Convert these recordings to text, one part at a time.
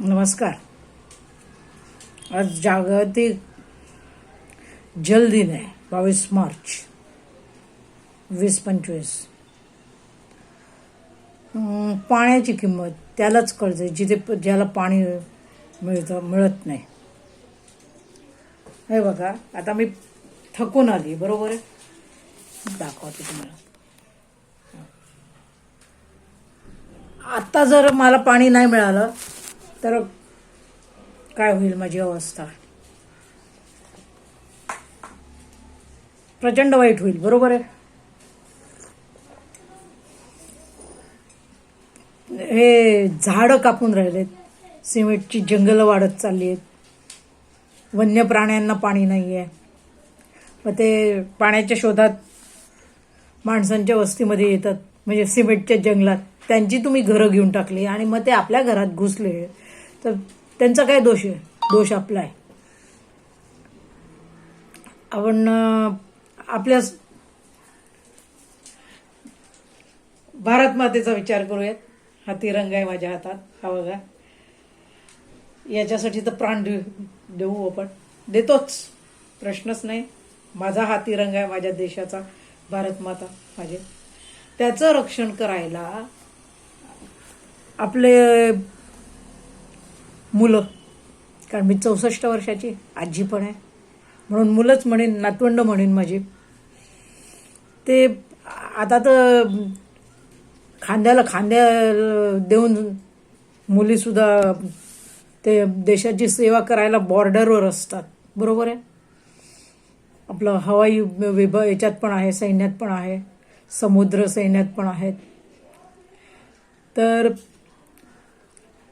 नमस्कार. आज जागतिक जल दिन आहे बावीस मार्च वीस पंचवीस. पाण्याची किंमत त्यालाच कळते जिथे प- ज्याला पाणी मिळतं मिळत नाही. हे बघा आता मी थकून आली बरोबर आहे? दाखवते तुम्हाला. आता जर मला पाणी नाही मिळालं तर काय होईल माझी अवस्था? प्रचंड वाईट होईल बरोबर आहे? हे झाडं कापून राहिलेत सिमेंटची जंगलं वाढत चालली आहेत वन्य प्राण्यांना पाणी नाही आहे मग ते पाण्याच्या शोधात माणसांच्या वस्तीमध्ये येतात म्हणजे सिमेंटच्या जंगलात. त्यांची तुम्ही घरं घेऊन टाकली आणि मग ते आपल्या घरात घुसले. तर त्यांचा काय दोष आहे? दोष आपला आहे. आपण आपल्या भारत मातेचा विचार करूयात. हा तिरंगा आहे माझ्या हातात. हा बघा. याच्यासाठी तर प्राण देऊ देऊ आपण. देतोच. प्रश्नच नाही. माझा हा तिरंगा आहे माझ्या देशाचा. भारत माता माझे. त्याचं रक्षण करायला आपले मुलं. कारण मी चौसष्ट वर्षाची आजी पण आहे. म्हणून मुलंच म्हणेन नातवंड म्हणेन माझी. ते आता तर खांद्याला खांद्या देऊन मुलीसुद्धा ते देशाची सेवा करायला बॉर्डरवर असतात. बरोबर आहे? आपलं हवाई विभाग याच्यात पण आहे सैन्यात पण आहे समुद्र सैन्यात पण आहेत. तर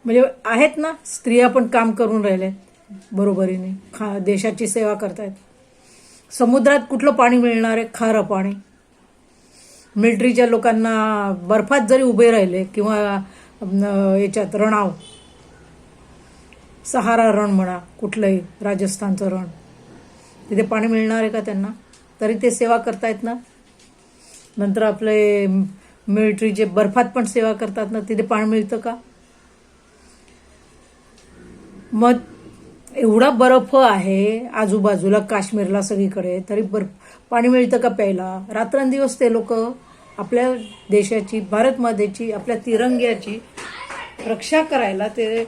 म्हणजे आहेत ना स्त्रिया पण काम करून राहिल्या. बरोबरीने. खा देशाची सेवा करतायत. समुद्रात कुठलं पाणी मिळणार आहे? खारं पाणी. मिलिटरीच्या लोकांना बर्फात जरी उभे राहिले किंवा याच्यात रणाव. सहारा रण म्हणा कुठलंही राजस्थानचं रण. तिथे पाणी मिळणार आहे का त्यांना? तरी ते सेवा करतायत ना. नंतर आपले मिलिटरीचे बर्फात पण सेवा करतात ना तिथे पाणी मिळतं का? मग एवढा बर्फ आहे आजूबाजूला काश्मीरला सगळीकडे तरी बर्फ पाणी मिळतं का प्यायला? रात्रंदिवस ते लोक आपल्या देशाची भारत मातेची आपल्या तिरंग्याची रक्षा करायला ते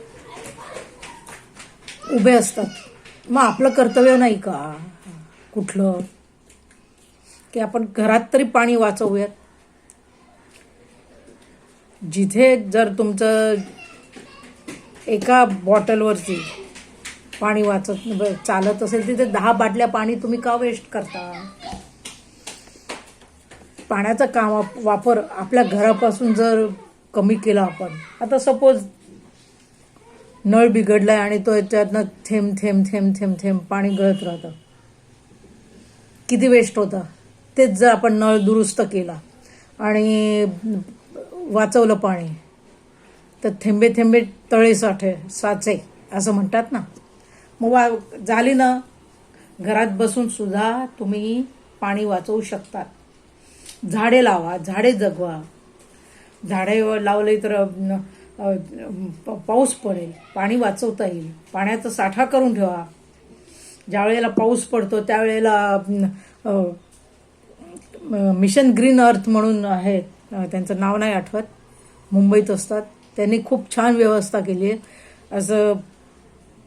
उभे असतात. मग आपलं कर्तव्य नाही का? कुठलं? की आपण घरात तरी पाणी वाचवूयात. जिथे जर तुमचं एका बॉटलवरती पाणी वाचत चालत असेल तिथे दहा बाटल्या पाणी तुम्ही का वेस्ट करता? पाण्याचा काम वापर आपल्या घरापासून जर कमी केला आपण आता सपोज नळ बिघडलाय आणि तो त्यातनं थेंब थेंब थेंब थेंब थेंब पाणी गळत राहतं. किती वेस्ट होतं? तेच जर आपण नळ दुरुस्त केला आणि वाचवलं पाणी तर थेंबे थेंबे तळे साठे साचे असं म्हणतात ना. मग वा झाली ना घरात बसून सुद्धा तुम्ही पाणी वाचवू शकतात झाडे लावा झाडे जगवा. झाडे लावले तर प- पाऊस पडेल पाणी वाचवता येईल. पाण्याचा साठा करून ठेवा. ज्या वेळेला पाऊस पडतो त्यावेळेला मिशन ग्रीन अर्थ म्हणून आहे त्यांचं नाव नाही आठवत. मुंबईत असतात. त्यांनी खूप छान व्यवस्था केली आहे. असं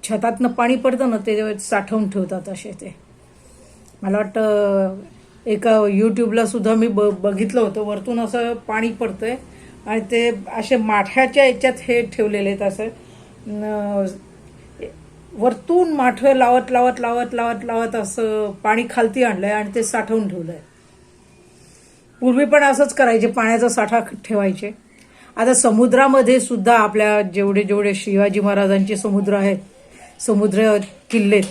छतातनं पाणी पडतं ना ते साठवून ठेवतात असे ते. मला वाटतं एका यूट्यूबला सुद्धा मी ब बघितलं होतं. वरतून असं पाणी पडतं आहे आणि ते असे माठ्याच्या याच्यात हे ठेवलेले आहेत असं. वरतून माठं लावत लावत लावत लावत लावत असं पाणी खालती आणलं आहे आणि ते साठवून ठेवलं आहे पूर्वी पण असंच करायचे पाण्याचा साठा ठेवायचे. आता समुद्रामध्ये सुद्धा आपल्या जेवढे जेवढे शिवाजी महाराजांचे समुद्र आहेत समुद्र किल्ले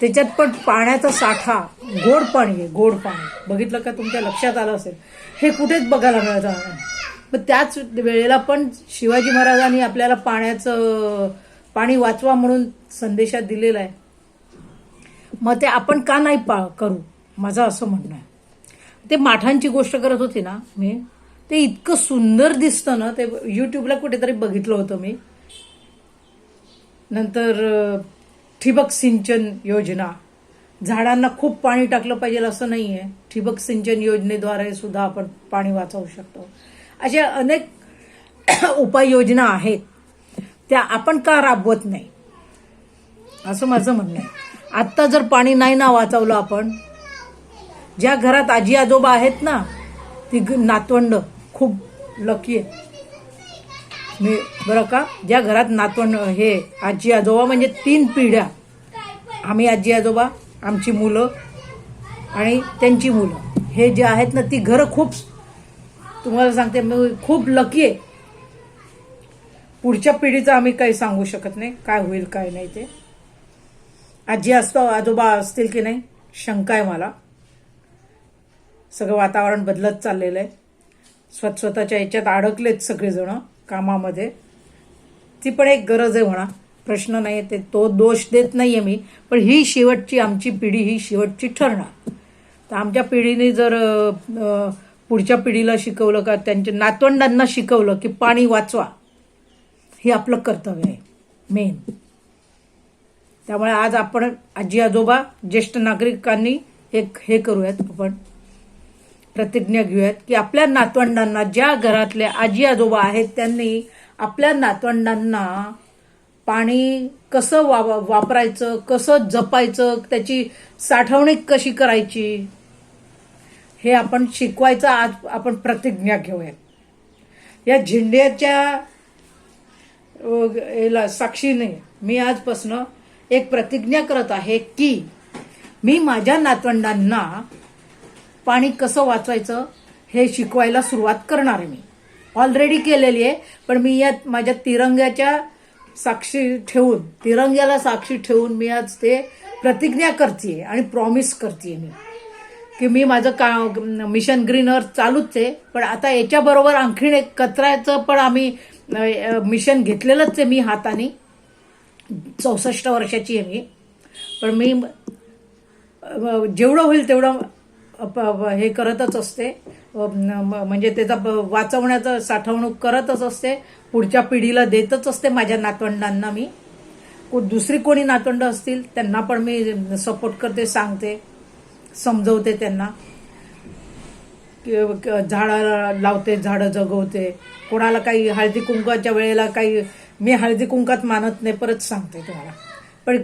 त्याच्यात पण पाण्याचा साठा गोड पाणी आहे गोड पाणी. बघितलं का तुमच्या लक्षात आलं असेल? हे कुठेच बघायला मिळत नाही. मग त्याच वेळेला पण शिवाजी महाराजांनी आपल्याला पाण्याचं पाणी वाचवा म्हणून संदेशात दिलेला आहे. मग ते आपण का नाही पा करू? माझं असं म्हणणं आहे. ते माठांची गोष्ट करत होती ना मी? ते इतकं सुंदर दिसतं ना ते युट्यूबला कुठेतरी बघितलं होतं मी. नंतर ठिबक सिंचन योजना. झाडांना खूप पाणी टाकलं पाहिजे असं नाही आहे ठिबक सिंचन योजनेद्वारे सुद्धा आपण पाणी वाचवू शकतो. अशा अनेक उपाययोजना आहेत. त्या आपण का राबवत नाही? असं माझं म्हणणं आहे. आत्ता जर पाणी नाही ना वाचवलं आपण ज्या घरात आजी आजोबा आहेत ना ती ग- नातवंड खूप लकी आहे. मी बरं का ज्या घरात नातवण हे आजी आजोबा म्हणजे तीन पिढ्या आम्ही आजी आजोबा आमची मुलं आणि त्यांची मुलं. हे जे आहेत ना ती घरं खूप तुम्हाला सांगते मी खूप लकी आहे. पुढच्या पिढीचं आम्ही काही सांगू शकत नाही काय होईल काय नाही ते. आजी असतो आजोबा असतील की नाही शंका आहे मला. सगळं वातावरण बदलत चाललेलं आहे. स्वत स्वतःच्या याच्यात अडकलेत सगळेजण कामामध्ये. ती पण एक गरज आहे म्हणा. प्रश्न नाही ते. तो दोष देत नाहीये मी. पण ही शेवटची आमची पिढी ही शेवटची ठरणार. तर आमच्या पिढीने जर पुढच्या पिढीला शिकवलं का त्यांच्या नातवंडांना शिकवलं की पाणी वाचवा हे आपलं कर्तव्य आहे. मेन त्यामुळे आज आपण आजी आजोबा ज्येष्ठ नागरिकांनी एक हे करूयात आपण. प्रतिज्ञा घेऊयात की आपल्या नातवंडांना ज्या घरातले आजी आजोबा आहेत त्यांनी आपल्या नातवंडांना पाणी कसं वा वापरायचं कसं जपायचं त्याची साठवणूक कशी करायची हे आपण शिकवायचं आज आपण प्रतिज्ञा घेऊयात. या झेंड्याच्या याला साक्षीने मी आजपासनं एक प्रतिज्ञा करत आहे की मी माझ्या नातवंडांना पाणी कसं वाचवायचं हे शिकवायला सुरुवात करणार आहे मी. ऑलरेडी केलेली आहे पण मी यात माझ्या तिरंग्याच्या साक्षी ठेवून तिरंग्याला साक्षी ठेवून मी आज ते प्रतिज्ञा करते आणि प्रॉमिस करते मी. की मी माझं का मिशन ग्रीन अर्थ चालूच आहे पण आता याच्याबरोबर आणखीन एक कचऱ्याचं पण आम्ही मिशन घेतलेलंच आहे मी हाताने. चौसष्ट वर्षाची आहे मी. पण मी जेवढं होईल तेवढं हे करतच असते. म- म्हणजे त्याचा ब- वाचवण्याचं साठवणूक करतच असते. पुढच्या पिढीला देतच असते माझ्या नातवंडांना मी. दुसरी कोणी नातवंड असतील त्यांना पण मी सपोर्ट करते सांगते समजवते त्यांना. की- झाडं लावते झाडं जगवते. कोणाला काही हळदी कुंकाच्या वेळेला काही मी हळदी कुंकात मानत नाही परत सांगते तुम्हाला. पण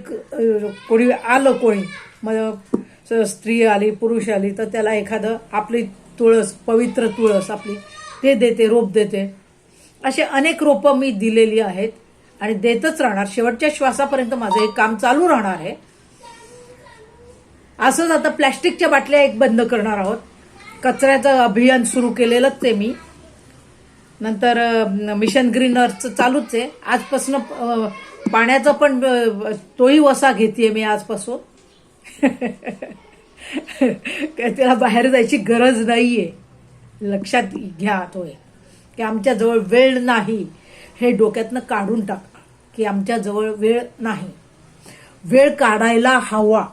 कोणी आलं कोणी मग स्त्री आली पुरुष आली तर त्याला एखादं आपली तुळस पवित्र तुळस आपली ते देते रोप देते. असे अनेक रोपं मी दिलेली आहेत आणि देतच राहणार. शेवटच्या श्वासापर्यंत माझं हे काम चालू राहणार आहे. असंच आता प्लॅस्टिकच्या बाटल्या एक बंद करणार आहोत. कचऱ्याचं अभियान सुरू केलेलंच आहे मी. नंतर मिशन ग्रीन अर्थ चालूच आहे. आजपासून पाण्याचा पण तोही वसा घेते मी आजपासून. काय त्याला बाहेर जायची गरज नाहीये. लक्षात घ्या तोय की आमच्याजवळ वेळ नाही. हे डोक्यातनं काढून टाका. की आमच्याजवळ वेळ नाही. वेळ काढायला हवा.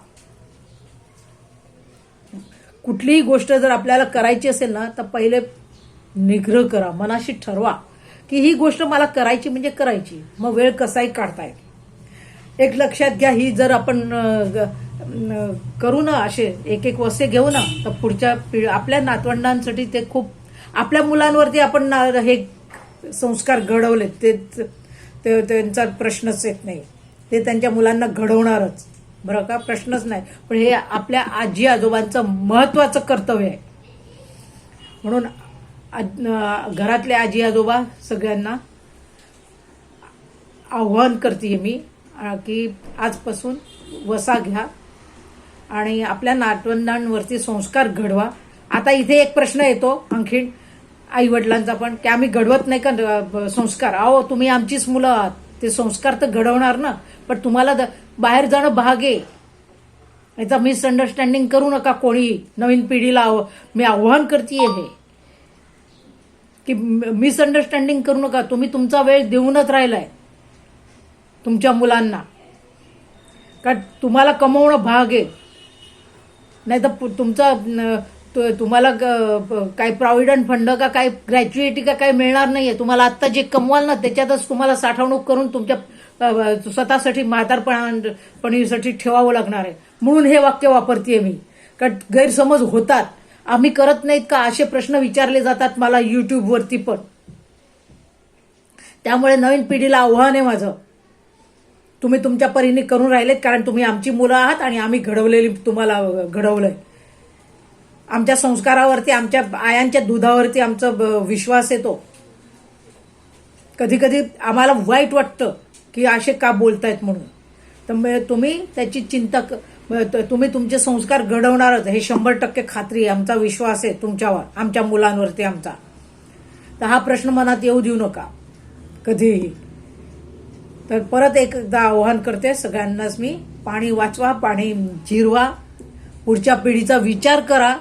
कुठलीही गोष्ट जर आपल्याला करायची असेल ना तर पहिले निग्रह करा. मनाशी ठरवा. की ही गोष्ट मला करायची म्हणजे करायची. मग वेळ कसाही काढता येईल. एक लक्षात घ्या ही जर आपण करू ना असे एक एक वसे घेऊ ना. तर पुढच्या पिढ आपल्या नातवंडांसाठी ते खूप आपल्या मुलांवरती आपण हे संस्कार घडवले ते ते- त्यांचा प्रश्नच येत नाही. ते त्यांच्या मुलांना घडवणारच. बरं का? प्रश्नच नाही. पण हे आपल्या आजी आजोबांचं महत्वाचं कर्तव्य आहे. म्हणून आज- घरातले आजी आजोबा सगळ्यांना आव्हान करते मी की आजपासून वसा घ्या. आणि आपल्या नातवंडांवरती संस्कार घडवा. आता इथे एक प्रश्न येतो आणखीन आई वडिलांचा पण की आम्ही घडवत नाही का संस्कार? अहो तुम्ही आमचीच मुलं आहात. ते संस्कार तर घडवणार ना. पण तुम्हाला द- बाहेर जाणं भाग आहे. याचा मिसअंडरस्टँडिंग करू नका कोणी. नवीन पिढीला आव- मी आव्हान करते हे. की मिसअंडरस्टँडिंग करू नका. तुम्ही तुमचा वेळ देऊनच राहिलाय. तुमच्या मुलांना. कारण तुम्हाला कमवणं भाग आहे. नाही तर तुमचा तु- तुम्हाला ग- काही प्रॉव्हिडंट फंड का काही ग्रॅज्युएटी का काही मिळणार नाहीये. तुम्हाला आत्ता जे कमवाल ना त्याच्यातच तुम्हाला साठवणूक करून तुमच्या स्वतःसाठी म्हातारपणापणीसाठी ठेवावं लागणार आहे. म्हणून हे वाक्य वापरतेय मी. कारण गैरसमज होतात. आम्ही करत नाहीत का असे प्रश्न विचारले जातात मला युट्यूबवरती पण. त्यामुळे नवीन पिढीला आव्हान आहे माझं. तुम्ही तुमच्या परीने करून राहिलेत कारण तुम्ही आमची मुलं आहात आणि आम्ही घडवलेली तुम्हाला घडवलंय. आमच्या संस्कारावरती आमच्या आयांच्या दुधावरती आमचा ब- विश्वास येतो. कधी कधी आम्हाला वाईट वाटतं की असे का बोलतायत म्हणून. तर मग तुम्ही त्याची चिंता तुम्ही तुमचे संस्कार घडवणारच. हे शंभर टक्के खात्री आहे. आमचा विश्वास आहे तुमच्यावर आमच्या मुलांवरती आमचा. तर हा प्रश्न मनात येऊ देऊ नका. कधीही. तर परत एकदा आव्हान करते सगळ्यांनाच मी पाणी वाचवा पाणी जिरवा. पुढच्या पिढीचा विचार करा.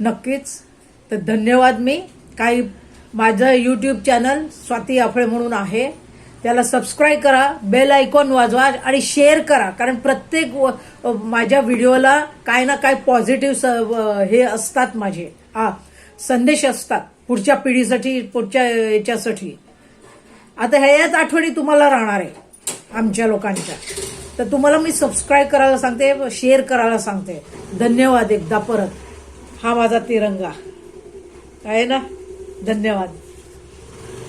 नक्कीच. तर धन्यवाद मी. काही माझं यूट्यूब चॅनल स्वाती आफळे म्हणून आहे. त्याला सबस्क्राईब करा बेल आयकॉन वाजवा आणि शेअर करा. कारण प्रत्येक व- माझ्या व्हिडिओला काय ना काय पॉझिटिव्ह हे असतात माझे. हा संदेश असतात पुढच्या पिढीसाठी पुढच्या याच्यासाठी. आता ह्याच आठवणी तुम्हाला राहणार आहे आमच्या लोकांच्या. तर तुम्हाला मी सबस्क्राईब करायला सांगते शेअर करायला सांगते. धन्यवाद एकदा परत. हा माझा तिरंगा. आहे ना? धन्यवाद.